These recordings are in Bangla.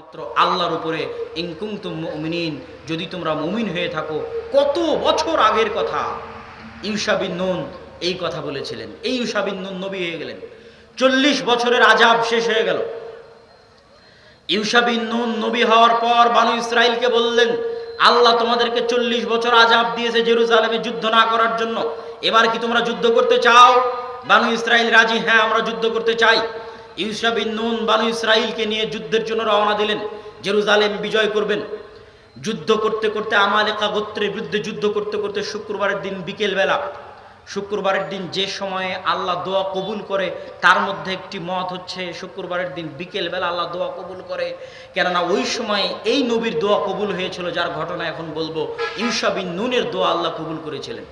মাত্র আল্লাহর উপরে ইনকুমতুম মুমিনিন যদি তোমরা মুমিন হয়ে থাকো, কত বছর আগের কথা? ইউসা বিন নুন এই কথা বলেছিলেন। এই ইউসা বিন নুন নবী হয়ে গেলেন। চল্লিশ বছরের আজাব শেষ হয়ে গেল। ইউসা বিন নুন নবী হওয়ার পর বানু ইসরাইলকে বললেন, আল্লাহ তোমাদেরকে চল্লিশ বছর আজাব দিয়েছে জেরুজালেমে যুদ্ধ না করার জন্য। এবার কি তোমরা যুদ্ধ করতে চাও? বানু ইসরাইল রাজি হ্যাঁ আমরা যুদ্ধ করতে চাই। বিন ইসরাইলকে নিয়ে যুদ্ধের জন্য রওনা দিলেন। জেরুজালেম বিজয় করবেন। যুদ্ধ করতে করতে গোত্রের বিরুদ্ধে যুদ্ধ করতে করতে শুক্রবারের দিন বিকেলবেলা, শুক্রবারের দিন যে সময়ে আল্লাহ দোয়া কবুল করে, তার মধ্যে একটি মত হচ্ছে শুক্রবারের দিন বিকেলবেলা আল্লাহ দোয়া কবুল করে। কেননা ওই সময়ে এই নবীর দোয়া কবুল হয়েছিল যার ঘটনা এখন বলব। ইউসা বিন নুনের দোয়া আল্লাহ কবুল করেছিলেন।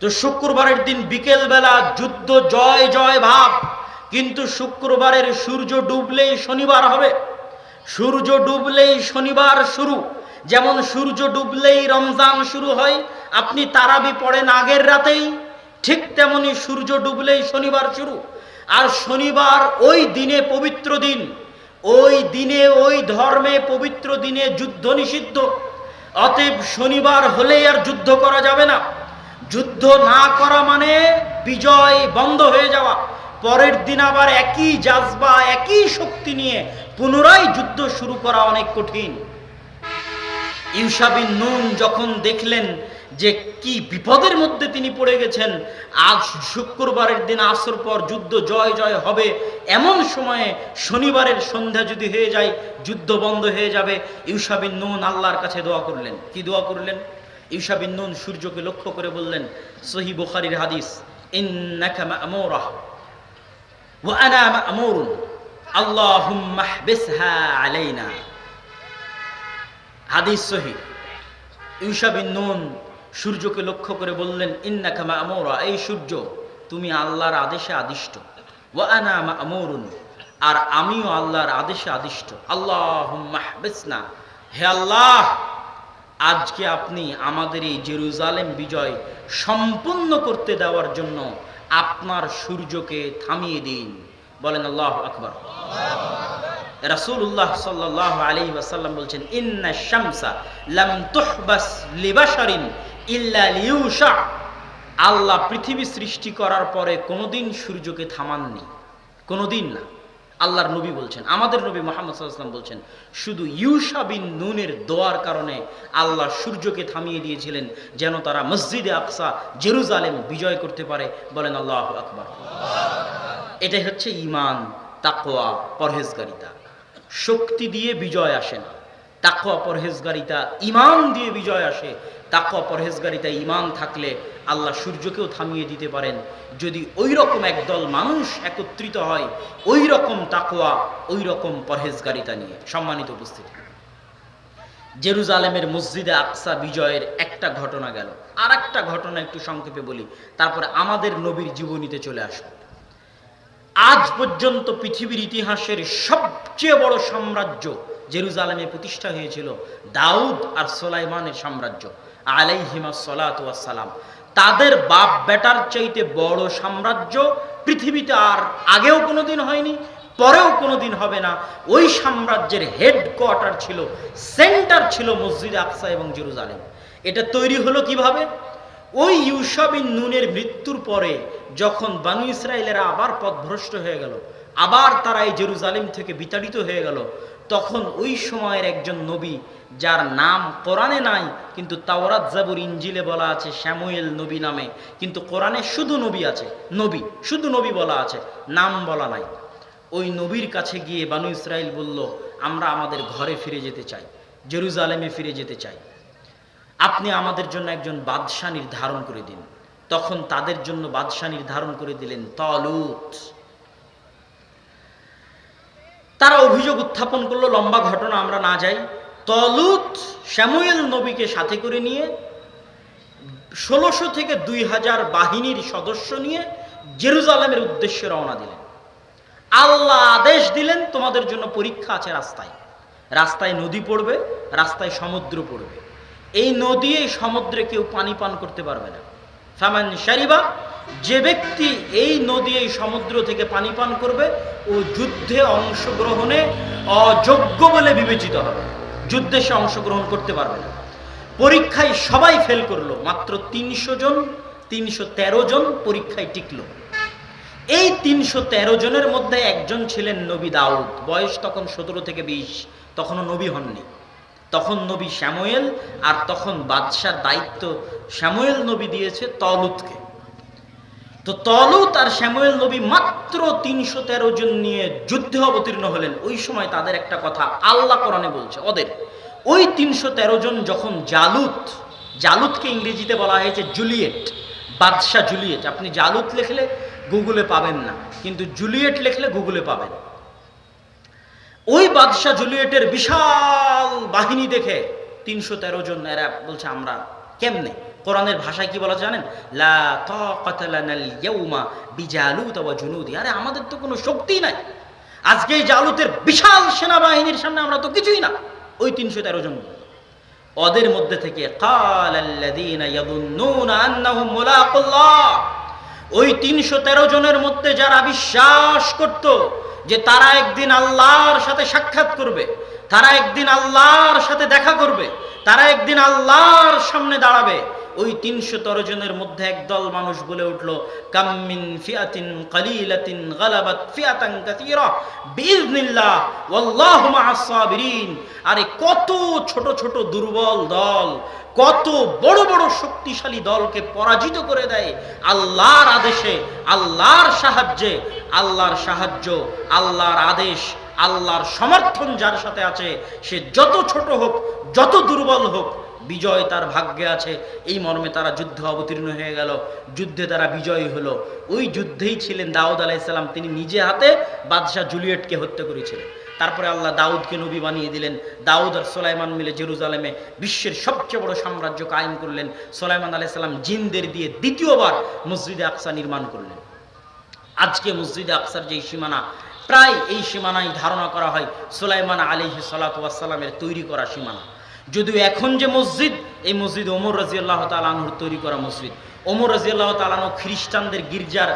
তো শুক্রবারের দিন বিকেলবেলা যুদ্ধ জয় জয় ভাব। কিন্তু শুক্রবারের সূর্য ডুবলেই শনিবার হবে। সূর্য ডুবলেই শনিবার শুরু। যেমন সূর্য ডুবলেই রমজান শুরু হয়, আপনি তারাবি পড়েন আগের রাতেই, ঠিক তেমনি সূর্য ডুবলেই শনিবার শুরু। আর শনিবার ওই দিনে পবিত্র দিন, ওই দিনে ওই ধর্মে পবিত্র দিনে যুদ্ধ নিষিদ্ধ। অতএব শনিবার হলেই আর যুদ্ধ করা যাবে না। যুদ্ধ না করা মানে বিজয় বন্ধ হয়ে যাওয়া। পরের দিন আবার একই জাজবা, একই শক্তি নিয়ে পুনরায় যুদ্ধ শুরু করা অনেক কঠিন। ইউসাবিন নুন যখন দেখলেন যে কি বিপদের মধ্যে তিনি পড়ে গেছেন, আজ শুক্রবারের দিন আসর পর যুদ্ধ জয় জয় হবে, এমন সময়ে শনিবারের সন্ধ্যা যদি হয়ে যায়, যুদ্ধ বন্ধ হয়ে যাবে ইউসাবিন নুন আল্লাহর কাছে দোয়া করলেন। কি দোয়া করলেন? ইউসাবিন নুন সূর্যকে লক্ষ্য করে বললেন সহি বুখারির হাদিস, ইন্নাকা মা'মুরাহ। সূর্যকে লক্ষ্য করে বললেন, ইন্নাকা মা'মুরা, এই সূর্য, তুমি আল্লাহর আদেশে আদিষ্ট। ওয়া আনা মা'মুরুন, আর আমিও আল্লাহর আদেশে আদিষ্ট। হবিসনা। হে আল্লাহ, আজকে আপনি আমাদের এই জেরুজালেম বিজয় সম্পূর্ণ করতে দেওয়ার জন্য আপনার সূর্যকে থামিয়ে দিন। বলেন আল্লাহ আকবর। রাসূলুল্লাহ সাল্লাল্লাহু আলাইহি ওয়াসাল্লাম বলছেন, ইন্না শামসা লাম তুহবাস লিবাশারিন ইল্লা আল্লাহ পৃথিবী সৃষ্টি করার পরে কোনোদিন সূর্যকে থামাননি। কোনোদিন না। আল্লাহর নবী বলছেন, আমাদের নবী মোহাম্মদ সাল্লাম বলছেন, শুধু ইউসা বিন নুনের দোয়ার কারণে আল্লাহ সূর্যকে থামিয়ে দিয়েছিলেন, যেন তারা মসজিদে আকসা, জেরুজালেম বিজয় করতে পারে। বলেন আল্লাহ আকবর। এটাই হচ্ছে ইমান তাকোয়া পরহেজগারিতা। শক্তি দিয়ে বিজয় আসে না। তাকোয়া পরহেজগারিতা ইমান দিয়ে বিজয় আসে। তাকোয়া পরহেজগারিতা ইমান থাকলে আল্লাহ সূর্যকেও থামিয়ে দিতে পারেন। যদি ওই রকম একদল মানুষ একত্রিত হয় ওই রকম তাকোয়া ওই রকম পরহেজগারিতা নিয়ে। সম্মানিত উপস্থিতি। জেরুজালেমের মসজিদে আকসা বিজয়ের একটা ঘটনা গেল। আর একটা ঘটনা একটু সংক্ষেপে বলি। তারপরে আমাদের নবীর জীবনীতে চলে আসব। আজ পর্যন্ত পৃথিবীর ইতিহাসের সবচেয়ে বড় সাম্রাজ্য জেরুজালেমে প্রতিষ্ঠা হয়েছিল দাউদ আর সোলাইমানের সাম্রাজ্য আলাইহিমা সালাম। তাদের বাপ বেটার চাইতে বড় সাম্রাজ্য পৃথিবীতে আর আগেও কোনোদিন হয়নি, পরেও কোনোদিন হবে না। ওই সাম্রাজ্যের হেডকোয়ার্টার ছিল সেন্টার ছিল মসজিদ আকসা এবং জেরুজালেম। এটা তৈরি হলো কীভাবে? ওই ইউসাবিন নুনের মৃত্যুর পরে যখন বানু ইসরায়েলেরা আবার পথভ্রষ্ট হয়ে গেল, আবার তারা এই জেরুজালেম থেকে বিতাড়িত হয়ে গেল তখন ওই সময়ের একজন নবী, যার নাম কোরআনে নাই, কিন্তু তাওরাত জাবুর ইঞ্জিলে বলা আছে শ্যামুয়েল নবী নামে। কিন্তু কোরআনে শুধু নবী আছে, নবী, শুধু নবী বলা আছে, নাম বলা নাই। ওই নবীর কাছে গিয়ে বানু ইসরায়েল বলল, আমরা আমাদের ঘরে ফিরে যেতে চাই, জেরুজালেমে ফিরে যেতে চাই। আপনি আমাদের জন্য একজন বাদশাহ নির্ধারণ করে দিন। তখন তাদের জন্য বাদশাহ নির্ধারণ করে দিলেন তলুত। তারা অভিযোগ উত্থাপন করল, লম্বা ঘটনা, আমরা না যাই। তলুত শ্যামুয়েল নবীকে সাথে করে নিয়ে, ষোলোশো থেকে দুই হাজার বাহিনীর সদস্য নিয়ে জেরুজালেমের উদ্দেশ্যে রওনা দিলেন। আল্লাহ আদেশ দিলেন, তোমাদের জন্য পরীক্ষা আছে রাস্তায়। রাস্তায় নদী পড়বে, রাস্তায় সমুদ্র পড়বে। এই নদী, এই সমুদ্রে কেউ পানি পান করতে পারবে না। ফামান শারিবা, যে ব্যক্তি এই নদী, এই সমুদ্র থেকে পানি পান করবে, ও যুদ্ধে অংশগ্রহণে অযোগ্য বলে বিবেচিত হবে। যুদ্ধে সে অংশগ্রহণ করতে পারবে না। পরীক্ষায় সবাই ফেল করল, মাত্র তিনশো জন, তিনশো তেরো জন পরীক্ষায় টিকলো। এই তিনশো তেরো জনের মধ্যে একজন ছিলেন নবী দাউদ। বয়স তখন সতেরো থেকে বিশ, তখনও নবী হননি। তখন নবী শ্যাময়েল আর তখন বাদশার দায়িত্ব শ্যাময়েল নবী দিয়েছে তলুতকে। তো তলুত আর শ্যাময়েল নবী মাত্র তিনশো তেরো জন নিয়ে যুদ্ধে অবতীর্ণ হলেন। ওই সময় তাদের একটা কথা আল্লাহ কোরআনে বলছে, ওদের, ওই তিনশো তেরো জন যখন জালুত, জালুতকে ইংরেজিতে বলা হয়েছে জুলিয়েট, বাদশাহ জুলিয়েট। আপনি জালুত লিখলে গুগলে পাবেন না, কিন্তু জুলিয়েট লিখলে গুগলে পাবেন। ওই বাদশাহ জুলিয়েটের বিশাল বাহিনী দেখে তিনশো তেরো জন এরা বলছে, আমরা কেমনে? কোরআনের ভাষায় কি বলা জানেন? লা আরে, আমাদের তো কোনো শক্তি নাই। আজকে এই জালুতের বিশাল সেনাবাহিনীর সামনে আমরা তো কিছুই না। ওই তিনশো তেরো জন ওদের মধ্যে থেকে ওই তিনশো তেরো জনের মধ্যে যারা বিশ্বাস করতো যে তারা একদিন আল্লাহর সাথে সাক্ষাৎ করবে, তারা একদিন আল্লাহর সাথে দেখা করবে, তারা একদিন আল্লাহর সামনে দাঁড়াবে ওই তিনশো তেরো জনের মধ্যে একদল মানুষ বলে উঠল ফিয়াতিন কালিলাতিন গালাবাত ফিয়াতান বিইজনিল্লাহ আরে কত ছোট ছোট দুর্বল দল, কত বড় বড় শক্তিশালী দলকে পরাজিত করে দেয় আল্লাহর আদেশে, আল্লাহর সাহায্যে, আল্লাহর সাহায্য, আল্লাহর আদেশ, আল্লাহর সমর্থন যার সাথে আছে, সে যত ছোট হোক, যত দুর্বল হোক বিজয় তার ভাগ্যে আছে। এই মর্মে তারা যুদ্ধ অবতীর্ণ হয়ে গেল। যুদ্ধে তারা বিজয়ী হলো। ওই যুদ্ধেই ছিলেন দাউদ আলাইসাল্লাম তিনি নিজে হাতে বাদশাহ জুলিয়েটকে হত্যা করেছিলেন। তারপরে আল্লাহ দাউদকে নবী বানিয়ে দিলেন। দাউদ আর সোলাইমান মিলে জেরুজালেমে বিশ্বের সবচেয়ে বড় সাম্রাজ্য কায়েম করলেন। সোলাইমান আলাইসাল্লাম জিনদের দিয়ে দ্বিতীয়বার মসজিদে আকসা নির্মাণ করলেন। আজকে মসজিদে আকসার যে সীমানা, প্রায় এই সীমানায় ধারণা করা হয় সুলাইমান আলিহি সালাতামের তৈরি করা সীমানা। যদিও এখন যে মসজিদ, এই মসজিদ ওমর রাজিয়াল্লাহ তালাহুর তৈরি করা মসজিদ। ওমর রাজিয়াল্লাহ তালানু খ্রিস্টানদের গির্জার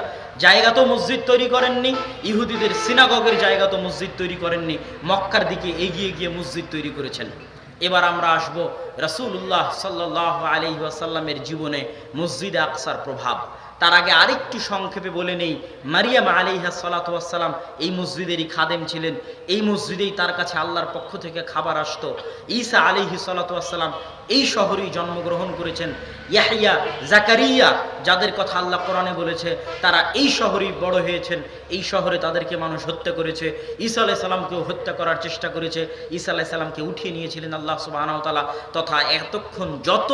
জায়গা তো মসজিদ তৈরি করেননি, ইহুদিদের সিনাগগের জায়গা তো মসজিদ তৈরি করেননি, মক্কার দিকে এগিয়ে গিয়ে মসজিদ তৈরি করেছেন। এবার আমরা আসব রাসূলুল্লাহ সাল্লাহ আলি ওয়াসাল্লামের জীবনে মসজিদ আকসার প্রভাব। তার আগে আরেকটু সংক্ষেপে বলে নেই। মারিয়াম আলিহা সালাতাম এই মসজিদেরই খাদেম ছিলেন। এই মসজিদেই তার কাছে আল্লাহর পক্ষ থেকে খাবার আসতো। ঈসা আলিহি সালাতাম এই শহরেই জন্মগ্রহণ করেছেন ইয়াহিয়া জাকারিয়া, যাদের কথা আল্লাহ কোরআনে বলেছে। তারা এই শহরেই বড় হয়েছেন। এই শহরে তাদেরকে মানুষ হত্যা করেছে। ঈসা আলাহ সাল্লামকেও হত্যা করার চেষ্টা করেছে। ঈসা আলাহ সাল্লামকে উঠিয়ে নিয়েছিলেন আল্লাহ সুবাহতালা তথা এতক্ষণ যত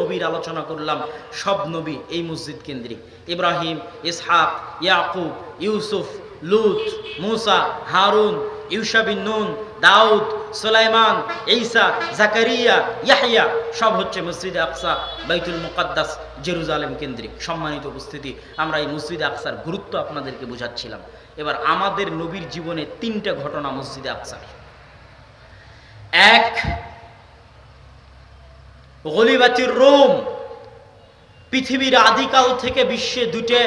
নবীর আলোচনা করলাম, সব নবী এই মসজিদ কেন্দ্রিক। ইব্রাহিম, ইসহাক, ইয়াকুব, ইউসুফ, লুত, মুসা, হারুন ইউসাবিন নুন দাউদ, সুলাইমান, ঈসা, জাকারিয়া ইয়াহিয়া সব হচ্ছে মসজিদে আকসা, বাইতুল মুকাদ্দাস, জেরুজালেম কেন্দ্রিক। সম্মানিত উপস্থিতি, আমরা এই মসজিদে আকসার গুরুত্ব আপনাদেরকে বোঝাচ্ছিলাম। এবার আমাদের নবীর জীবনে তিনটা ঘটনা মসজিদে আকসার। এক, গলিবাতির রোম, পৃথিবীর আদিকাল থেকে বিশ্বে দুটে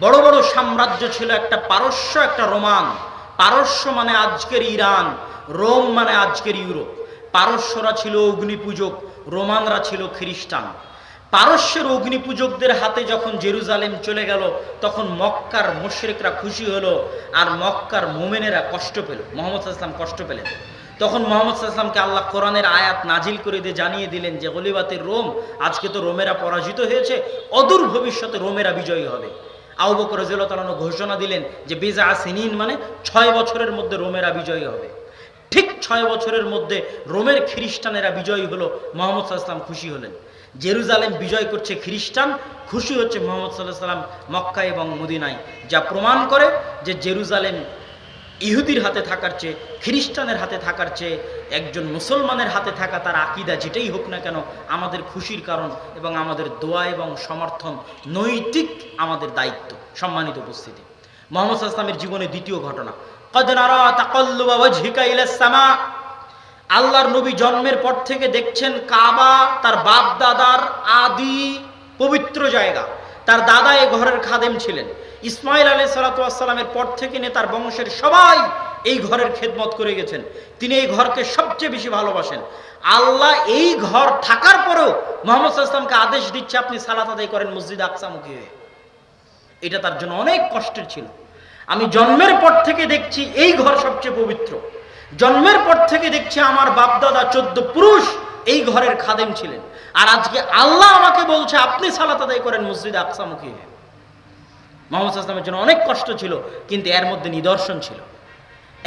বড় বড় সাম্রাজ্য ছিল, একটা পারস্য, একটা রোমান। পারস্য মানে আজকের ইরান। রোম মানে আজকের ইউরোপ। পারস্যরা ছিল অগ্নিপূজক, রোমানরা ছিল খ্রিস্টান। পারস্যের অগ্নিপূজকদের হাতে যখন জেরুজালেম চলে গেল, তখন মক্কার মুশরিকরা খুশি হলো আর মক্কার মোমেনেরা কষ্ট পেল, মোহাম্মদ ইসলাম কষ্ট পেলেন। তখন মোহাম্মদ সাল্লামকে আল্লাহ কোরআনের আয়াত নাজিল করে দিয়ে জানিয়ে দিলেন যে গলিবাতের রোম, আজকে তো রোমেরা পরাজিত হয়েছে, অদূর ভবিষ্যতে রোমেরা বিজয়ী হবে। আবু বকর রাদিয়াল্লাহু ঘোষণা দিলেন যে, বেজা সিনিন মানে ছয় বছরের মধ্যে রোমেরা বিজয়ী হবে। ঠিক ছয় বছরের মধ্যে রোমের খ্রিস্টানেরা বিজয়ী হলো, মোহাম্মদ সাল্লাম খুশি হলেন। জেরুজালেম বিজয় করছে খ্রিস্টান, খুশি হচ্ছে মোহাম্মদ সাল্লাহ সাল্লাম মক্কা এবং মদিনায়। যা প্রমাণ করে যে জেরুজালেম ইহুদির হাতে থাকার চেয়ে, খ্রিস্টানের হাতে থাকার চেয়ে, একজন মুসলমানের হাতে থাকা তার আকিদা যেটাই হোক না কেন, আমাদের খুশির কারণ এবং আমাদের দোয়া এবং সমর্থন নৈতিক আমাদের দায়িত্ব, সম্মানিত উপস্থিতি। মোহাম্মদ ইসলামের জীবনে দ্বিতীয় ঘটনা। আল্লাহর নবী জন্মের পর থেকে দেখছেন কাবা তার বাপ দাদার আদি পবিত্র জায়গা। তার দাদা এই ঘরের খাদেম ছিলেন। ইসমাইল আলী সালাতামের পর থেকে নিয়ে তার বংশের সবাই এই ঘরের খেদমত করে গেছেন। তিনি এই ঘরকে সবচেয়ে বেশি ভালোবাসেন। আল্লাহ এই ঘর থাকার পরেও মোহাম্মদ সাল্লামকে আদেশ দিচ্ছে, আপনি সালাত আদায় করেন মসজিদ আকসামুখী হয়ে। এটা তার জন্য অনেক কষ্টের ছিল। আমি জন্মের পর থেকে দেখছি এই ঘর সবচেয়ে পবিত্র। জন্মের পর থেকে দেখছি আমার বাপদাদা চোদ্দ পুরুষ এই ঘরের খাদেম ছিলেন। আর আজকে আল্লাহ আমাকে বলছে, আপনি সালাত আদায় করেন মসজিদ আকসামুখী হয়ে। মোহাম্মদ আসলামের জন্য অনেক কষ্ট ছিল, কিন্তু এর মধ্যে নিদর্শন ছিল।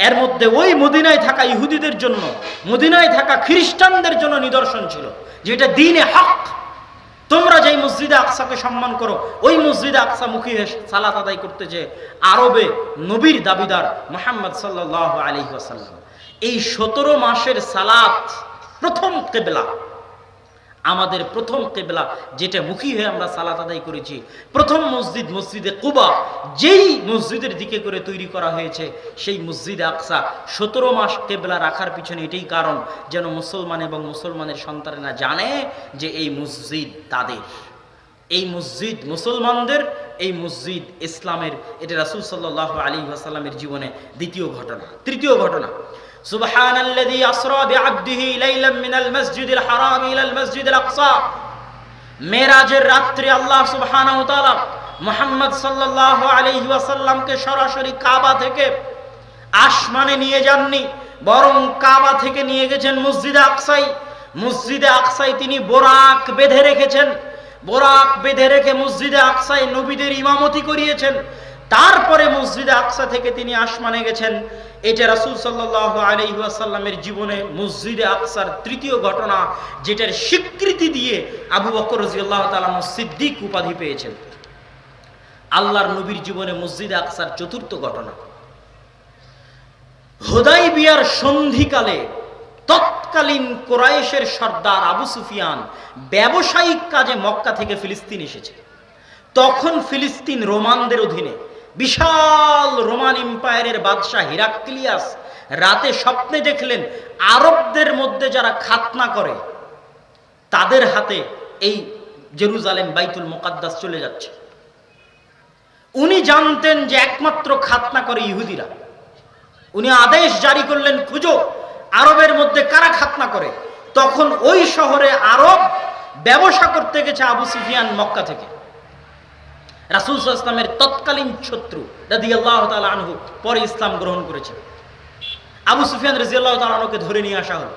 এর মধ্যে ওই মদিনায় থাকা ইহুদিদের জন্য, মদিনায় থাকা খ্রিস্টানদের জন্য নিদর্শন ছিল, যেটা দিনে হক। তোমরা যেই মসজিদে আকসাকে সম্মান করো, ওই মসজিদে আকসা মুখী সালাত আদায় করতে যে আরবে নবীর দাবিদার মোহাম্মদ সাল্লাহ আলী আসাল্লাম এই সতেরো মাসের সালাত প্রথম কেবলা। আমাদের প্রথম কেবলা যেটা মুখী হয়ে আমরা সালাত আদায় করেছি। প্রথম মসজিদ, মসজিদে কুবা, যেই মসজিদের দিকে করে তৈরি করা হয়েছে, সেই মসজিদে আকসা। সতেরো মাস কেবলা রাখার পিছনে এটাই কারণ যেন মুসলমান এবং মুসলমানের সন্তানেরা জানে যে এই মসজিদ তাদের। এই মসজিদ মুসলমানদের, এই মসজিদ ইসলামের, এটা রাসুল সাল্লাহ আলী আসাল্লামের জীবনে দ্বিতীয় ঘটনা। তৃতীয় ঘটনা سبحان الذي أسرى بعبده ليلا من المسجد الحرام إلى المسجد الأقصى মেরাজের রাত্রে আল্লাহ সুবহানাহু তাআলা মুহাম্মদ সাল্লাল্লাহু আলাইহি ওয়াসাল্লামকে সরাসরি কাবা থেকে আসমানে নিয়ে যাননি বরং কাবা থেকে নিয়ে গেছেন মসজিদে আকসাই মসজিদে আকসাই তিনি বোরাক বেঁধে রেখেছেন বোরাক বেঁধে রেখে মসজিদে আকসাই নবীদের ইমামতি করিয়েছেন তারপরে মসজিদে আকসা থেকে তিনি আসমানে গেছেন। এটা রাসুল সাল্লাহ আলহিহাসাল্লামের জীবনে মসজিদে আকসার তৃতীয় ঘটনা, যেটার স্বীকৃতি দিয়ে আবু বকর রাজিয়াল্লাহ তালাম সিদ্দিক উপাধি পেয়েছেন। আল্লাহর নবীর জীবনে মসজিদে আকসার চতুর্থ ঘটনা। হোদাই বিয়ার সন্ধিকালে তৎকালীন কোরাইশের সর্দার আবু সুফিয়ান ব্যবসায়িক কাজে মক্কা থেকে ফিলিস্তিন এসেছে। তখন ফিলিস্তিন রোমানদের অধীনে বিশাল রোমান এম্পায়ারের বাদশাহ হিরাক্লিয়াস রাতে স্বপ্নে দেখলেন আরবদের মধ্যে যারা খাতনা করে, তাদের হাতে এই জেরুজালেম বাইতুল মোকাদ্দাস চলে যাচ্ছে। উনি জানতেন যে একমাত্র খাতনা করে ইহুদিরা। উনি আদেশ জারি করলেন, খুঁজো, আরবের মধ্যে কারা খাতনা করে? তখন ওই শহরে আরব ব্যবসা করতে গেছে আবু সুফিয়ান মক্কা থেকে। রাসুল ইসলামের তৎকালীন শত্রু রাদি আল্লাহ আনহু পরে ইসলাম গ্রহণ করেছে আবু সুফিয়ান রাজি আল্লাহ আনহুকে ধরে নিয়ে আসা হলো।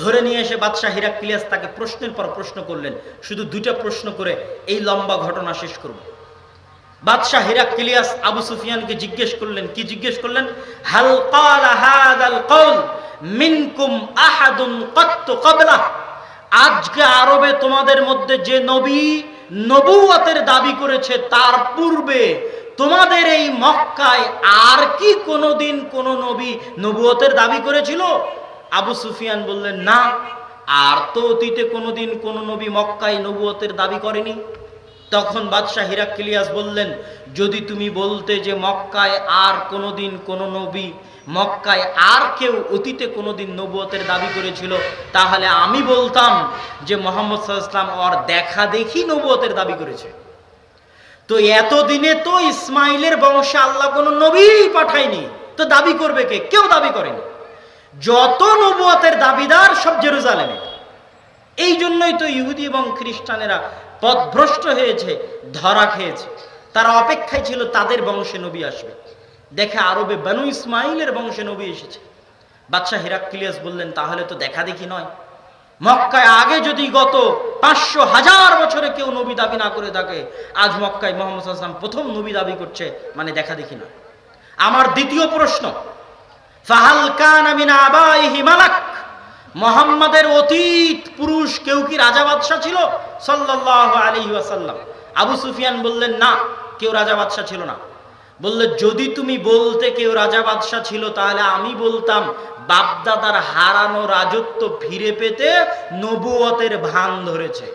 ধরে নিয়ে এসে বাদশাহ হিরাক্লিয়াস তাকে প্রশ্নের পর প্রশ্ন করলেন, শুধু দুইটা প্রশ্ন করে এই লম্বা ঘটনা শেষ করব। বাদশাহ হিরাক্লিয়াস আবু সুফিয়ানকে জিজ্ঞেস করলেন, কি জিজ্ঞেস করলেন? মিনকুম আহাদুন আজকে আরবে তোমাদের মধ্যে যে নবী নবুয়তের দাবি করেছে তার পূর্বে। তোমাদের এই মক্কায় আর কি কোনোদিন কোন নবী নবুয়তের দাবি করেছিল? আবু সুফিয়ান বললেন, না, আর তো অতীতে কোনোদিন কোন নবী মক্কায় নবুয়তের দাবি করেনি। তখন বাদশাহ হিরাক্লিয়াস বললেন, যদি তুমি বলতে যে মক্কায় আর কোনোদিন কোন নবী মক্কায় আর কেউ অতীতে কোনোদিন নবুয়তের দাবি করেছিল, তাহলে আমি বলতাম যে মোহাম্মদ সাল্লাম ওর দেখা দেখি নবুয়তের দাবি করেছে। তো এতদিনে তো ইসমাইলের বংশে আল্লাহ কোনো নবী পাঠায়নি। তো দাবি করবে কে? কেউ দাবি করেনি। যত নবুয়তের দাবিদার সব জেরুজালেমে। এই জন্যই তো ইহুদি এবং খ্রিস্টানেরা পথভ্রষ্ট হয়েছে, ধরা খেয়েছে। তারা অপেক্ষায় ছিল তাদের বংশে নবী আসবে। দেখে আরবে বানু ইসমাইলের বংশে নবী এসেছে। বাদশাহ হিরাক্লিয়াস বললেন, তাহলে তো দেখা দেখি নয়। মক্কায় আগে যদি গত পাঁচশো হাজার বছরে কেউ নবী দাবি না করে থাকে, আজ মক্কায় মোহাম্মদ আসলাম প্রথম নবী দাবি করছে মানে দেখা দেখি নয়। আমার দ্বিতীয় প্রশ্ন, ফাহাল কান আমিনা আবাইহি মালাক? মোহাম্মদের অতীত পুরুষ কেউ কি রাজা বাদশাহ ছিল? সাল্লাহ আলী ওয়াসাল্লাম। আবু সুফিয়ান বললেন, না, কেউ রাজা বাদশাহ ছিল না। বললে, যদি তুমি বলতে কেউ রাজা বাদশাহ ছিল, তাহলে আমি বলতাম, বাপদাদার হারানো রাজত্ব ফিরে পেতে নবুয়তের ভান ধরেছে।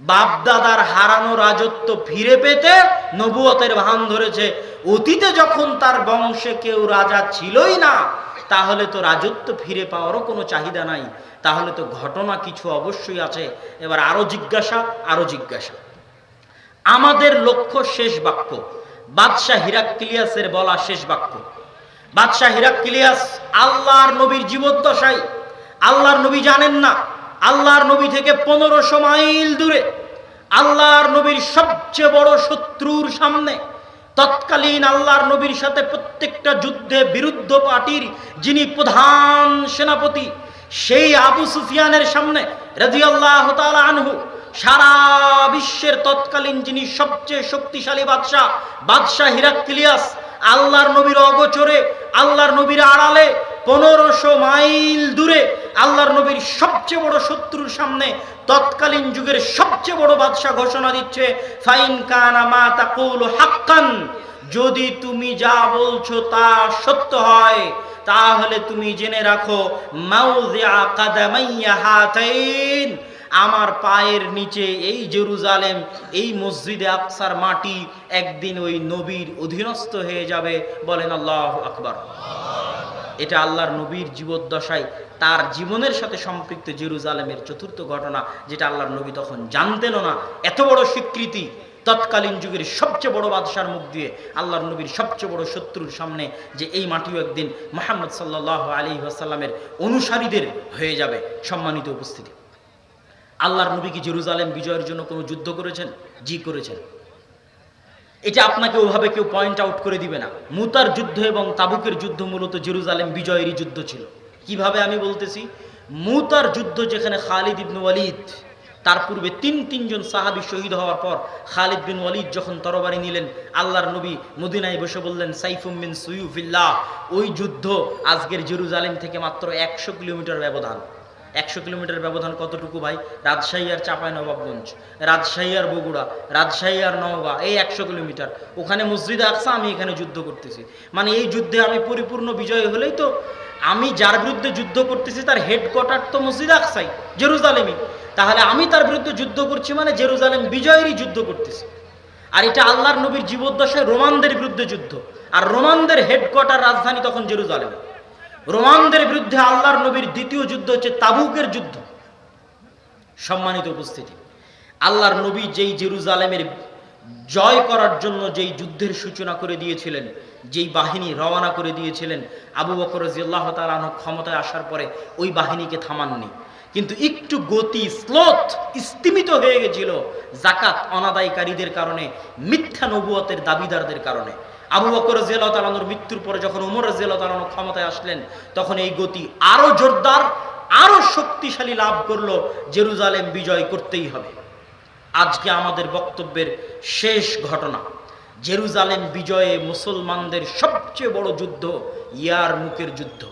বাপদাদার হারানো রাজত্ব ফিরে পেতে নবুয়তের ভান ধরেছে। অতীতে যখন তার বংশে কেউ রাজা ছিলই না, তাহলে তো রাজত্ব ফিরে পাওয়ারও কোনো চাহিদা নাই। তাহলে তো ঘটনা কিছু অবশ্যই আছে। এবার আরও জিজ্ঞাসা আরও জিজ্ঞাসা। আমাদের লক্ষ্য শেষ বাক্য বাদশাহ হিরাক্লিয়াসের বলা শেষ বাক্য। বাদশাহ হিরাক্লিয়াস আল্লাহর নবীর জীবদ্দশায়। আল্লাহর নবী জানেন না। আল্লাহর নবী থেকে পনেরোশো মাইল দূরে। আল্লাহর নবীর সবচেয়ে বড় শত্রুর সামনে। তৎকালীন আল্লাহর নবীর সাথে প্রত্যেকটা যুদ্ধে বিরুদ্ধ পার্টির যিনি প্রধান সেনাপতি, সেই আবু সুফিয়ানের সামনে রাদিয়াল্লাহু তাআলা আনহু সারা বিশ্বের তৎকালীন যিনি সবচেয়ে শক্তিশালী বাদশাহ বাদশাহ হিরাক্লিয়াস, আল্লাহর নবীর অগোচরে, আল্লাহর নবীর আড়ালে পনেরোশো মাইল দূরে আল্লাহর নবীর সবচেয়ে বড় শত্রুর সামনে তৎকালীন যুগের সবচেয়ে বড় বাদশাহ ঘোষণা দিচ্ছে, ফাইন কানা মা তাকুল হাক্কান। যদি তুমি যা বলছো তা সত্য হয়, তাহলে তুমি জেনে রাখো, মাউযিআ কাদামাইয়া হাতাইন। আমার পায়ের নিচে এই জেরুজালেম, এই মসজিদে আকসার মাটি একদিন ওই নবীর অধীনস্থ হয়ে যাবে বলেন আল্লাহ আকবার। এটা আল্লাহর নবীর জীবদ্দশায় তার জীবনের সাথে সম্পৃক্ত জেরুজালেমের চতুর্থ ঘটনা, যেটা আল্লাহর নবী তখন জানতেনও না। এত বড় স্বীকৃতি, তৎকালীন যুগের সবচেয়ে বড় বাদশার মুখ দিয়ে আল্লাহর নবীর সবচেয়ে বড় শত্রুর সামনে যে এই মাটিও একদিন মোহাম্মদ সাল্লাহ আলী আসাল্লামের অনুসারীদের হয়ে যাবে সম্মানিত উপস্থিতি। আল্লাহর নবী কি জেরুজালেম বিজয়ের জন্য কোনো যুদ্ধ করেছেন? জি, করেছেন। এটা আপনাকে ওভাবে কেউ পয়েন্ট আউট করে দিবে না। মুতার যুদ্ধ এবং তাবুকের যুদ্ধ মূলত জেরুজালেম বিজয়েরই যুদ্ধ ছিল। কীভাবে আমি বলতেছি? মুতার যুদ্ধ যেখানে খালিদ ইবনু ওয়ালিদ, তার পূর্বে তিন, তিনজন সাহাবী শহীদ হওয়ার পর খালিদ বিন ওয়ালিদ যখন তরবারি নিলেন, আল্লাহর নবী মদিনায় বসে বললেন, সাইফুম বিন সুয়ুফিল্লাহ। ওই যুদ্ধ আজকের জেরুজালেম থেকে মাত্র একশো কিলোমিটার ব্যবধান। একশো কিলোমিটার ব্যবধান কতটুকু ভাই? রাজশাহী আর চাপাই নবাবগঞ্জ, রাজশাহী আর বগুড়া, রাজশাহী আর নওগাঁ, এই একশো কিলোমিটার। ওখানে মসজিদে আকসা আমি এখানে যুদ্ধ করতেছি। মানে এই যুদ্ধে আমি পরিপূর্ণ বিজয় হলেই তো আমি যার বিরুদ্ধে যুদ্ধ করতেছি তার হেডকোয়ার্টার তো মসজিদ আকসাই, জেরুজালেমই। তাহলে আমি তার বিরুদ্ধে যুদ্ধ করছি মানে জেরুজালেম বিজয়েরই যুদ্ধ করতেছি। আর এটা আল্লাহর নবীর জীবদ্দশায় রোমানদের বিরুদ্ধে যুদ্ধ। আর রোমানদের হেডকোয়ার্টার রাজধানী তখন জেরুজালেম। রোমানদের বিরুদ্ধে আল্লাহর নবীর দ্বিতীয় যুদ্ধ হচ্ছে তাবুকের যুদ্ধ। সম্মানিত উপস্থিতি। আল্লাহর নবী যেই জেরুজালেমের জয় করার জন্য যেই যুদ্ধের সূচনা করে দিয়েছিলেন, যেই বাহিনী রওনা করে দিয়েছিলেন, আবু বকর জিল্লাহ তালাহ ক্ষমতায় আসার পরে ওই বাহিনীকে থামাননি। কিন্তু একটু গতি, স্লোথ, স্তিমিত হয়ে গেছিল জাকাত অনাদায়কারীদের কারণে, মিথ্যা নবুয়তের দাবিদারদের কারণে। আবু বকর জিয়াল্লাহ তালানোর মৃত্যুর পরে যখন উমর জিয়াল্লাহ তালানো ক্ষমতায় আসলেন, তখন এই গতি আরও জোরদার, আরও শক্তিশালী লাভ করল, জেরুজালেম বিজয় করতেই হবে। আজকে আমাদের বক্তব্যের শেষ ঘটনা, জেরুজালেম বিজয়ে মুসলমানদের সবচেয়ে বড় যুদ্ধ ইয়ার মুখের যুদ্ধ।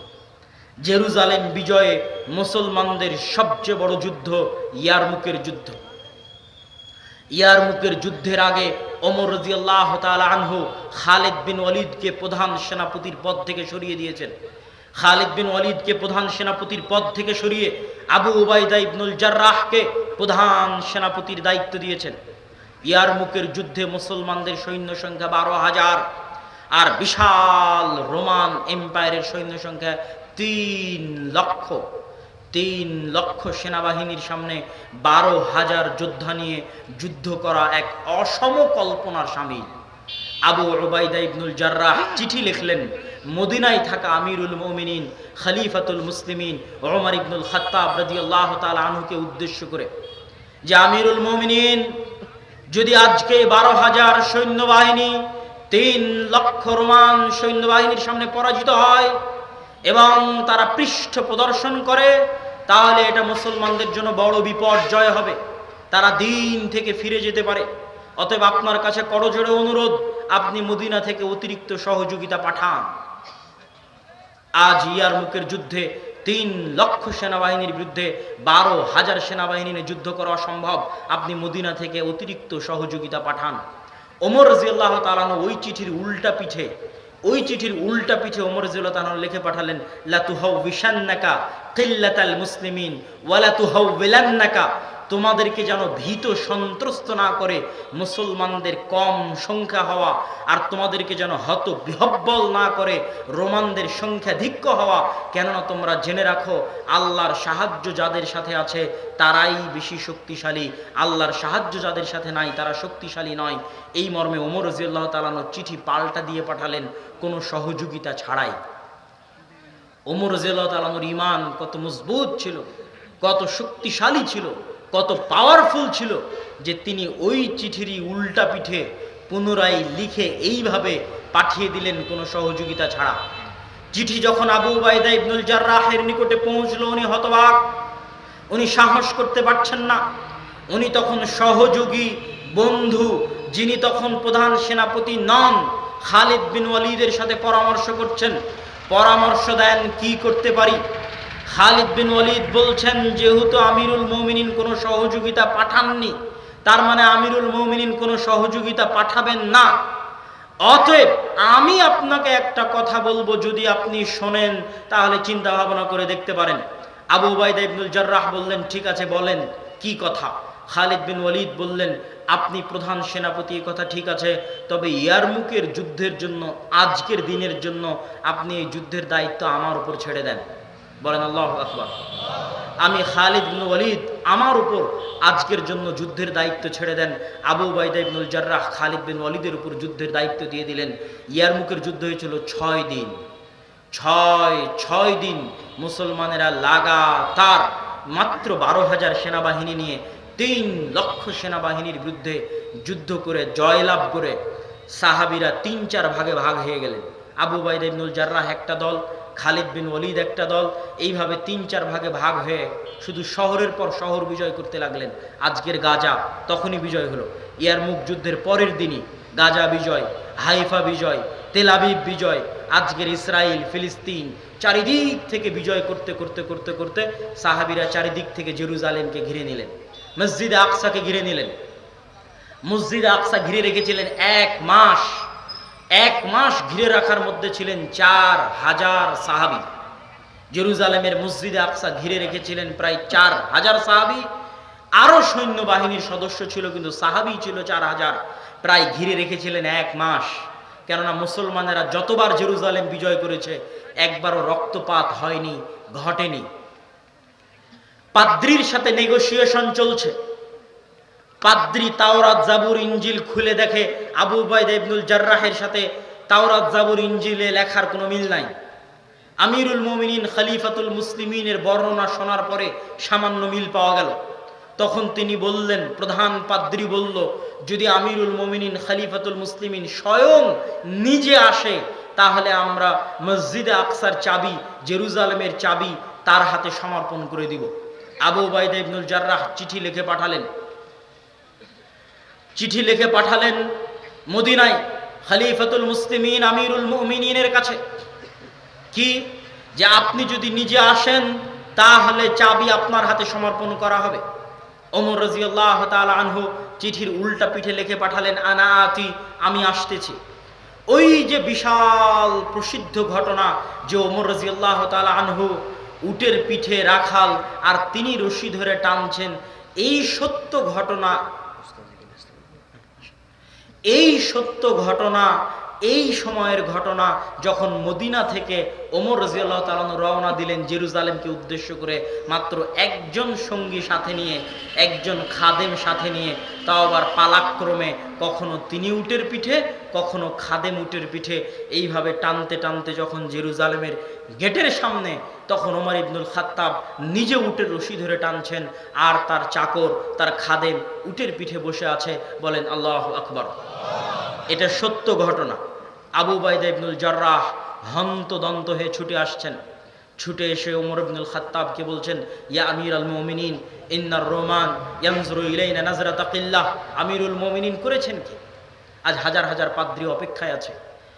জেরুজালেম বিজয়ে মুসলমানদের সবচেয়ে বড় যুদ্ধ ইয়ার মুখের যুদ্ধ। ইয়ার মুখের যুদ্ধের আগে ওমর রাজিয়াল্লাহ তাআলা আনহু খালিদ বিন ওয়ালিদকে প্রধান সেনাপতির পদ থেকে সরিয়ে দিয়েছেন। খালিদ বিন ওয়ালিদকে প্রধান সেনাপতির পদ থেকে সরিয়ে আবু উবাইদা ইবনুল জার্রাহকে প্রধান সেনাপতির দায়িত্ব দিয়েছেন। ইয়ার মুখের যুদ্ধে মুসলমানদের সৈন্য সংখ্যা বারো হাজার আর বিশাল রোমান এম্পায়ারের সৈন্য সংখ্যা তিন লক্ষ। তিন লক্ষ সেনাবাহিনীর সামনে বারো হাজার যোদ্ধা নিয়ে যুদ্ধ করা এক অসম কল্পনার সামিল। আবু ওবাইদা ইবনুল জার্রাহ চিঠি লিখলেন, মদিনায় থাকা আমিরুল মমিনিন, খালিফাতুল মুসলিমিন ওমর ইবনুল খাত্তাব রাদিয়াল্লাহু তাআলা আনহুকে উদ্দেশ্য করে যে, আমিরুল মমিনিন, যদি আজকে বারো হাজার সৈন্যবাহিনী, তিন লক্ষ রোমান সৈন্যবাহিনীর সামনে পরাজিত হয় এবং তারা পৃষ্ঠ প্রদর্শন করে তাহলে এটা মুসলমানদের জন্য বড় বিপর্যয় হবে। তারা দিন থেকে ফিরে যেতে পারে। অতএব আপনার কাছে করজোড়ে অনুরোধ, আপনি মদিনা থেকে অতিরিক্ত সহযোগিতা পাঠান। আজ ইয়ার মুখের যুদ্ধে তিন লক্ষ সেনাবাহিনীর বিরুদ্ধে বারো হাজার সেনাবাহিনী নিয়ে যুদ্ধ করা অসম্ভব। আপনি মদিনা থেকে অতিরিক্ত সহযোগিতা পাঠান। ওমর রাজিয়াল্লাহ তালানো ওই চিঠির উল্টা পিঠে ওই চিঠির উল্টা পিঠে ওমর তালানো লিখে পাঠালেন লাতু লাতুহাউ বিশান্নাকা কিল্লাতাল মুসলিমিন ওয়ালা তুহাউ বিলান্নাকা তোমাদেরকে যেন ভীত সন্ত্রস্ত না করে মুসলমানদের কম সংখ্যা হওয়া আর তোমাদেরকে যেন হত বিহব্বল না করে রোমানদের সংখ্যাধিক্য হওয়া। কেননা তোমরা জেনে রাখো, আল্লাহর সাহায্য যাদের সাথে আছে তারাই বেশি শক্তিশালী। আল্লাহর সাহায্য যাদের সাথে নাই তারা শক্তিশালী নয়। এই মর্মে ওমর রাজিউল্লাহ তালানো চিঠি পাল্টা দিয়ে পাঠালেন, কোনো সহযোগিতা ছাড়াই। ওমর রাজিউল্লাহ তালানোর ইমান কত মজবুত ছিল, কত শক্তিশালী ছিল। কত পাওয়ারফুল ছিল যে তিনি ওই চিঠিরই উল্টা পিঠে পুনরায় লিখে এইভাবে পাঠিয়ে দিলেন কোনো সহযোগিতা ছাড়া। চিঠি যখন আবু উবাইদা ইবনুল জার্রাহের নিকটে পৌঁছল, উনি হতবাক। উনি সাহস করতে পারছেন না। উনি তখন সহযোগী বন্ধু, যিনি তখন প্রধান সেনাপতি নন, খালিদ বিন ওয়ালিদের সাথে পরামর্শ করছেন। পরামর্শ দেন, কি করতে পারি? খালিদ বিন ওয়ালিদ বলছেন, যেহেতু আমিরুল মৌমিনিন কোনো সহযোগিতা পাঠাননি, তার মানে আমিরুল মৌমিনিন কোনো সহযোগিতা পাঠাবেন না। অতএব আমি আপনাকে একটা কথা বলব, যদি আপনি শোনেন, তাহলে চিন্তা ভাবনা করে দেখতে পারেন। আবু উবাইদা ইবনুল জার্রাহ বললেন, ঠিক আছে, বলেন, কি কথা? খালিদ বিন ওয়ালিদ বললেন, আপনি প্রধান সেনাপতি এই কথা ঠিক আছে, তবে ইয়ারমুকের যুদ্ধের জন্য, আজকের দিনের জন্য, আপনি এই যুদ্ধের দায়িত্ব আমার উপর ছেড়ে দেন। বলেন, আল্লাহ আকবর। আমি খালিদ বিন ওয়ালিদ, আমার উপর আজকের জন্য যুদ্ধের দায়িত্ব ছেড়ে দেন। আবু বাইদা ইবনুল জার্রাহ খালিদ বিন ওয়ালিদের উপর যুদ্ধের দায়িত্ব দিয়ে দিলেন। ইয়ারমুকের যুদ্ধ হয়েছিল ছয় দিন। ছয় ছয় দিন মুসলমানেরা লাগাতার মাত্র বারো হাজার সেনাবাহিনী নিয়ে তিন লক্ষ সেনাবাহিনীর বিরুদ্ধে যুদ্ধ করে, জয়লাভ করে সাহাবিরা তিন চার ভাগে ভাগ হয়ে গেলেন। আবু বাইদা ইবনুল জার্রাহ একটা দল খালিদ বিন ওয়ালিদ একটা দল, এইভাবে তিন চার ভাগে ভাগ হয়ে শুধু শহরের পর শহর বিজয় করতে লাগলেন। আজকের গাজা তখনই বিজয় হলো। ইয়ারমুখ যুদ্ধের পরের দিনই গাজা বিজয়, হাইফা বিজয় তেলাবিব বিজয়, আজকের ইসরায়েল ফিলিস্তিন চারিদিক থেকে বিজয় করতে করতে করতে করতে সাহাবিরা চারিদিক থেকে জেরুজালেমকে ঘিরে নিলেন। মসজিদ আকসাকে ঘিরে নিলেন। মসজিদ আকসা ঘিরে রেখেছিলেন এক মাস। এক মাস ঘিরে রাখার মধ্যে ছিলেন চার হাজার সাহাবি। জেরুজালেমের মসজিদে আকসা ঘিরে রেখেছিলেন প্রায় চার হাজার সাহাবি। আরও সৈন্যবাহিনীর সদস্য ছিল, কিন্তু সাহাবি ছিল চার হাজার। প্রায় ঘিরে রেখেছিলেন এক মাস। কেননা মুসলমানেরা যতবার জেরুজালেম বিজয় করেছে, একবারও রক্তপাত হয়নি, ঘটেনি। পাদ্রির সাথে নেগোসিয়েশন চলছে। পাদ্রি তাওরাত জাবুর ইঞ্জিল খুলে দেখে আবু বাইদা ইবনুল জার্রাহের সাথে তাওরাত জাবুর ইঞ্জিলে লেখার কোনো মিল নাই। আমিরুল মোমিনিন খলিফাতুল মুসলিমিনের বর্ণনা শোনার পরে সামান্য মিল পাওয়া গেল। তখন তিনি বললেন, প্রধান পাদ্রি বলল, যদি আমিরুল মোমিনিন খলিফাতুল মুসলিমিন স্বয়ং নিজে আসে, তাহলে আমরা মসজিদে আকসার চাবি, জেরুজালেমের চাবি তার হাতে সমর্পণ করে দিব। আবু বাইদা ইবনুল জার্রাহ চিঠি লিখে পাঠালেন। চিঠি লিখে পাঠালেন মদিনায় খলিফাতুল মুসলিমিন, আমিরুল মুমিনিনের কাছে। কি? যে আপনি যদি নিজে আসেন, তাহলে চাবি আপনার হাতে সমর্পণ করা হবে। অমর রাজিয়াল্লাহ তাআলা আনহু চিঠির উল্টা পিঠে লিখে পাঠালেন, আনা আতি, আমি আসতেছি। ওই যে বিশাল প্রসিদ্ধ ঘটনা যে ওমর রাজিয়াল্লাহ তাআলা আনহু উটের পিঠে রাখাল আর তিনি রশি ধরে টানছেন, এই সত্য ঘটনা এই সত্য ঘটনা, এই সময়ের ঘটনা যখন মদিনা থেকে ওমর রাজিয়াল্লাহ তালান রওনা দিলেন জেরুজালেমকে উদ্দেশ্য করে মাত্র একজন সঙ্গী সাথে নিয়ে, একজন খাদেম সাথে নিয়ে, তাও আবার পালাক্রমে কখনো তিনি উটের পিঠে, কখনো খাদেম উটের পিঠে, এইভাবে টানতে টানতে যখন জেরুজালেমের গেটের সামনে তখন ওমর ইবনুল খাত্তাব নিজে উটের রশি ধরে টানছেন আর তার চাকর, তার খাদেম উটের পিঠে বসে আছে বলেন, আল্লাহ আকবর। এটা সত্য ঘটনা। আবু বাইদা ইবনুল জার্রাহ হন্তদন্ত হয়ে ছুটে আসছেন। ছুটে এসে ওমর ইবনুল খাত্তাবকে বলছেন, ইয়া আমির আল মোমিনিন, ইন্নার রোমান ইয়ানজরু ইলাইনা নাজরাত আকিল্লাহ আমিরুল মোমিনিন করেছেন কি? আজ হাজার হাজার পাদ্রী অপেক্ষায় আছে,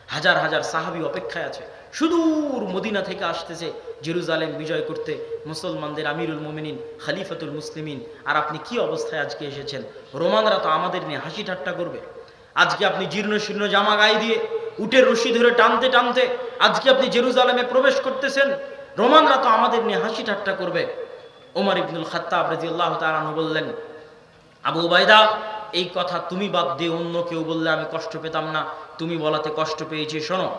হাজার হাজার সাহাবী অপেক্ষায় আছে। সুদূর মদিনা থেকে আসতেছে জেরুজালেম বিজয় করতে মুসলমানদের আমিরুল মোমিনিন, খালিফাতুল মুসলিমিন। আর আপনি কি অবস্থায় আজকে এসেছেন? রোমানরা তো আমাদের নিয়ে হাসি ঠাট্টা করবে। আজকে আপনি জীর্ণ শীর্ণ জামা গায়ে দিয়ে উটের রশি ধরে টানতে টানতে আজকে আপনি জেরুজালেমে প্রবেশ করতেছেন। রোমানরা তো আমাদের নিয়ে হাসি ঠাট্টা করবে। ওমর ইবনুল খাত্তাব রাদিয়াল্লাহু তাআলা আনহু বললেন, আবু উবাইদা এই কথা তুমি বাদ দিয়ে অন্য কেউ বললে আমি কষ্ট পেতাম না। তুমি বলাতে কষ্ট পেয়েছি, শোনো।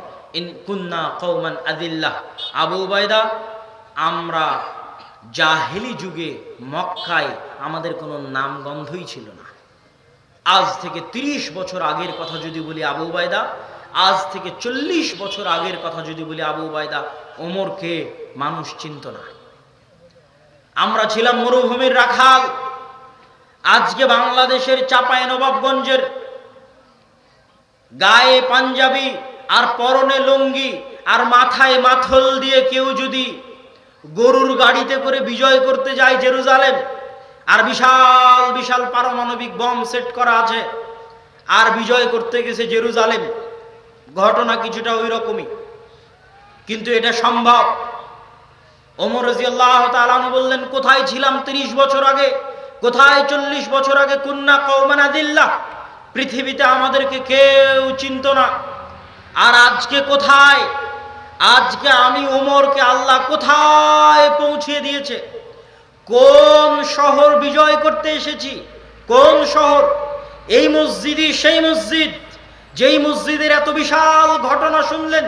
আবু উবাইদা আমরা জাহেলি যুগে মক্কায় আমাদের কোনো নামগন্ধই ছিল না। আজ থেকে ৩০ বছর আগের কথা যদি বলি আবু উবায়দা, আজ থেকে চল্লিশ বছর আগের কথা যদি বলি আবু উবায়দা, ওমরকে মানুষ চিনত না। আমরা ছিলাম মরুভূমির রাখাল। আজকে বাংলাদেশের চাপায় নবাবগঞ্জের গায়ে পাঞ্জাবি আর পরনে লুঙ্গি, আর মাথায় মাথল দিয়ে কেউ যদি গরুর গাড়িতে করে বিজয় করতে যায় জেরুজালেম, আর বিশাল বিশাল পারমাণবিক বম সেট করা আছে, আর বিজয় করতে গেছে জেরুজালেম, ঘটনা কিছুটা ওই রকমই কিন্তু এটা সম্ভব। ওমর রাজিয়াল্লাহ তাআলা বললেন, কোথায় ছিলাম ৩০ বছর আগে? কোথায় চল্লিশ বছর আগে? কুন্না কৌমানা দিল্লা পৃথিবীতে আমাদেরকে কেউ চিনত না। আর আজকে কোথায়? আজকে আমি ওমরকে আল্লাহ কোথায় পৌঁছে দিয়েছে? কোন শহর বিজয় করতে এসেছি? কোন শহর? এই মসজিদই সেই মসজিদ। যেই মসজিদের এত বিশাল ঘটনা শুনলেন,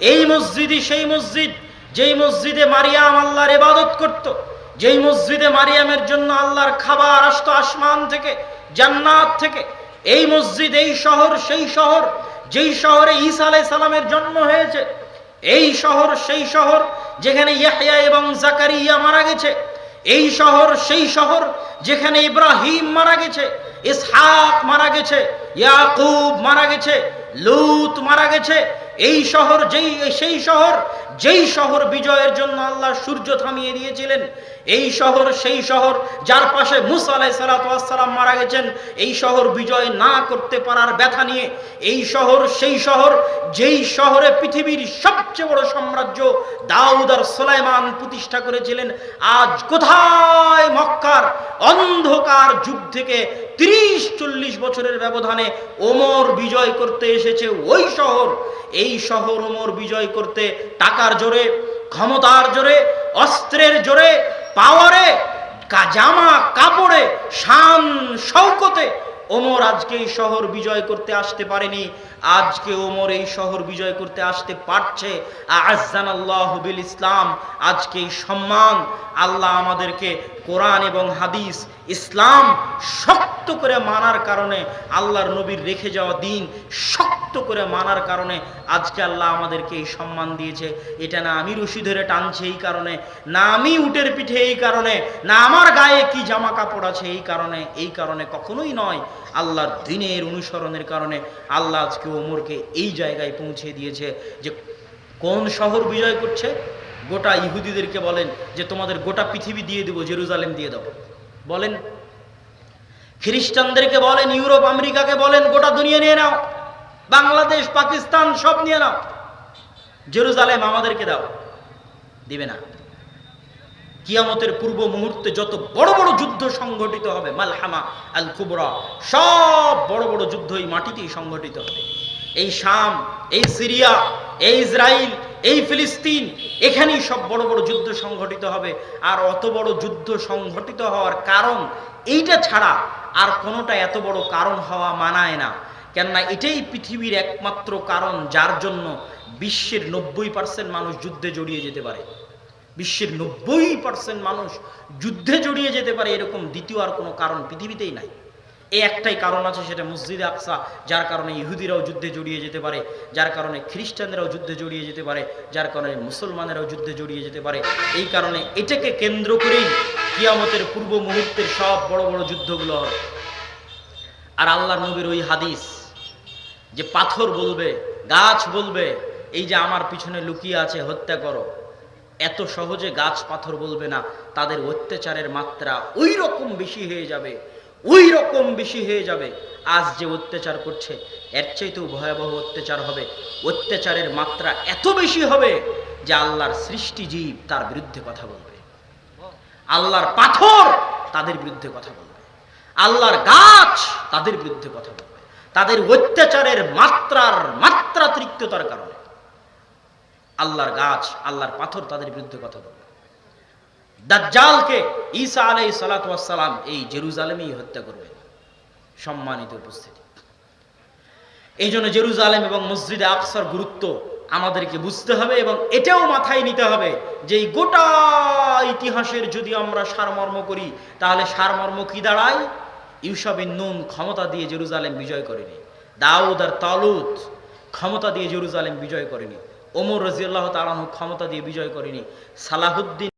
এই মসজিদই সেই মসজিদ। যেই মসজিদে মারিয়াম আল্লাহর ইবাদত করত, যেই মসজিদে মারিয়ামের জন্য আল্লাহর খাবার আসতো আসমান থেকে, জান্নাত থেকে, এই মসজিদ, এই শহর, সেই শহর। যেই শহরে ঈসা আলাই সালামের জন্ম হয়েছে, এই শহর সেই শহর যেখানে ইয়াহইয়া এবং জাকারিয়া মারা গেছে, এই শহর সেই শহর যেখানে ইব্রাহিম মারা গেছে, ইসহাক মারা গেছে, ইয়াকুব মারা গেছে, লুত মারা গেছে, এই শহর যেই, সেই শহর, যেই শহর বিজয়ের জন্য আল্লাহ সূর্য থামিয়ে দিয়েছিলেন এই শহর সেই শহর যার পাশে মুসা মারা গেছেন, এই শহর বিজয় না করতে পারার ব্যথা নিয়ে, এই শহর সেই শহর যেই শহরে পৃথিবীর সবচেয়ে বড় সাম্রাজ্য দাউদ আর সোলাইমান প্রতিষ্ঠা করেছিলেন, আজ কোথায় মক্কার অন্ধকার যুগ থেকে তিরিশ চল্লিশ বছরের ব্যবধানে ওমর বিজয় করতে এসেছে ওই শহর। এই শহর ওমর বিজয় করতে টাকার জোরে, ক্ষমতার জোরে, অস্ত্রের জোরে পাওয়ারে জামা কাপড়ে, শান শৌকতে ওমর আজকে এই শহর বিজয় করতে আসতে পারেনি। আজকে ওমর এই শহর বিজয় করতে আসতে পারছে। বিল ইসলাম আজকে এই সম্মান। আল্লাহ আমাদেরকে কোরআন এবং হাদিস, ইসলাম শক্ত করে মানার কারণে আল্লাহর নবীর রেখে যাওয়া দিন শক্ত করে মানার কারণে আজকে আল্লাহ আমাদেরকে এই সম্মান দিয়েছে। এটা না আমি রশি ধরে টানছি এই কারণে, না আমি উটের পিঠে এই কারণে, না আমার গায়ে কি জামা কাপড় আছে এই কারণে এই কারণে কখনোই নয়। আল্লাহর দিনের অনুসরণের কারণে আল্লাহ আজকে ওমরকে এই জায়গায় পৌঁছে দিয়েছে যে কোন শহর বিজয় করছে? গোটা ইহুদিদেরকে বলেন যে তোমাদের গোটা পৃথিবী দিয়ে দেবো, জেরুজালেম দিয়ে দেবো বলেন খ্রিস্টানদেরকে বলেন, ইউরোপ, আমেরিকাকে বলেন, গোটা দুনিয়া নিয়ে নাও। বাংলাদেশ, পাকিস্তান, সব নিয়ে নাও। জেরুজালেম আমাদেরকে দাও। দিবে না। কিয়ামতের পূর্ব মুহূর্তে যত বড় বড় যুদ্ধ সংঘটিত হবে, মালহামা আল কুবরা সব বড় বড় যুদ্ধ এই মাটিতেই সংঘটিত হবে। এই শাম, এই সিরিয়া, এই ইসরায়েল এই ফিলিস্তিন, এখানেই সব বড় বড় যুদ্ধ সংঘটিত হবে। আর অত বড় যুদ্ধ সংঘটিত হওয়ার কারণ এইটা ছাড়া আর কোনোটা এত বড় কারণ হওয়া মানায় না। কেননা এটাই পৃথিবীর একমাত্র কারণ যার জন্য বিশ্বের নব্বই পার্সেন্ট মানুষ যুদ্ধে জড়িয়ে যেতে পারে। বিশ্বের নব্বই পার্সেন্ট মানুষ যুদ্ধে জড়িয়ে যেতে পারে এরকম দ্বিতীয় আর কোনো কারণ পৃথিবীতেই নাই। এই একটাই কারণ আছে সেটা মসজিদ আকসা, যার কারণে ইহুদিরাও যুদ্ধে জড়িয়ে যেতে পারে, যার কারণে খ্রিস্টানরাও যুদ্ধে জড়িয়ে যেতে পারে, যার কারণে মুসলমানেরাও যুদ্ধে জড়িয়ে যেতে পারে। এই কারণে এটাকে কেন্দ্র করেই কিয়ামতের পূর্ব মুহূর্তের সব বড় বড় যুদ্ধগুলো হবে। আর আল্লাহ নবীর ওই হাদিস যে পাথর বলবে, গাছ বলবে, এই যে আমার পিছনে লুকিয়ে আছে, হত্যা করো, এত সহজে গাছ পাথর বলবে না, তাদের অত্যাচারের মাত্রা ওই রকম বেশি হয়ে যাবে ওই রকম বেশি হয়ে যাবে। আজ যে অত্যাচার করছে, এর চাইতেও ভয়াবহ অত্যাচার হবে। অত্যাচারের মাত্রা এত বেশি হবে যে আল্লাহর সৃষ্টি জীব তার বিরুদ্ধে কথা বলবে। আল্লাহর পাথর তাদের বিরুদ্ধে কথা বলবে। আল্লাহর গাছ তাদের বিরুদ্ধে কথা বলবে। তাদের অত্যাচারের মাত্রার মাত্রাতিরিক্ততার কারণে। আল্লাহর গাছ, আল্লাহর পাথর তাদের বিরুদ্ধে কথা বলবে। দাজ্জালকে ঈসা আলাই সালাতাম এই জেরুজালেমেই হত্যা করবে সম্মানিত উপস্থিতি। এই জন্য জেরুজালেম এবং মসজিদে আকসার গুরুত্ব আমাদেরকে বুঝতে হবে এবং এটাও মাথায় নিতে হবে যে এই গোটা ইতিহাসের যদি আমরা সারমর্ম করি, তাহলে সারমর্ম কি দাঁড়ায়? ইউসবের নুন ক্ষমতা দিয়ে জেরুজালেম বিজয় করেনি। দাউদ আর তালুত ক্ষমতা দিয়ে জেরুজালেম বিজয় করেনি। ওমর রাজিউল্লাহ তালাহ ক্ষমতা দিয়ে বিজয় করেনি। সালাহুদ্দিন